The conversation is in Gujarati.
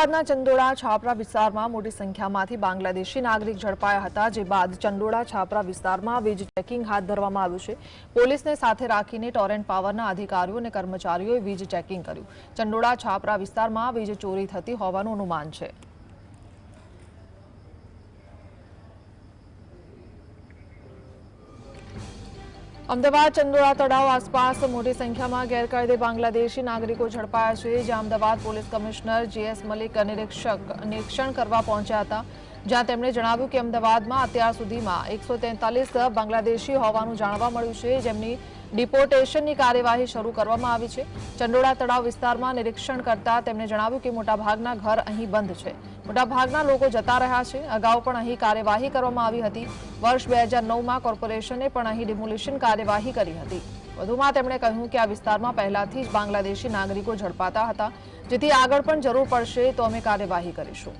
અમદાવાદના ચંદોળા છાપરા વિસ્તારમાં મોટી સંખ્યામાંથી બાંગ્લાદેશી નાગરિક ઝડપાયા હતા, જે બાદ ચંદોળા છાપરા વિસ્તારમાં વીજ ચેકિંગ હાથ ધરવામાં આવ્યું છે. પોલીસને સાથે રાખીને ટોરેન્ટ પાવરના અધિકારીઓ અને કર્મચારીઓએ વીજ ચેકિંગ કર્યું. ચંદોળા છાપરા વિસ્તારમાં વીજ ચોરી થતી હોવાનું અનુમાન છે. અમદાવાદ ચંદોળા તળાવ આસપાસ મોટી સંખ્યામાં ગેરકાયદે બાંગ્લાદેશી નાગરિકો ઝડપાયા છે, જ્યાં Ahmedabad police commissioner GS Malik નિરીક્ષક નિરીક્ષણ કરવા પહોંચ્યા હતા. જ્યાં તેમણે જણાવ્યું કે અમદાવાદમાં અત્યાર સુધીમાં એકસો બાંગ્લાદેશી હોવાનું જાણવા મળ્યું છે. જેમની ડિપોર્ટેશનની કાર્યવાહી શરૂ કરવામાં આવી છે. ચંડોળા તળાવ વિસ્તારમાં નિરીક્ષણ કરતા તેમણે જણાવ્યું કે મોટાભાગના ઘર અહીં બંધ છે. મોટાભાગના લોકો જતા રહ્યા છે. અગાઉ પણ અહીં કાર્યવાહી કરવામાં આવી હતી. વર્ષ બે હજાર નવમાં કોર્પોરેશને પણ અહીં ડિમોલિશન કાર્યવાહી કરી હતી. વધુમાં તેમણે કહ્યું કે આ વિસ્તારમાં પહેલાથી જ બાંગ્લાદેશી નાગરિકો ઝડપાતા હતા. જેથી આગળ પણ જરૂર પડશે તો અમે કાર્યવાહી કરીશું.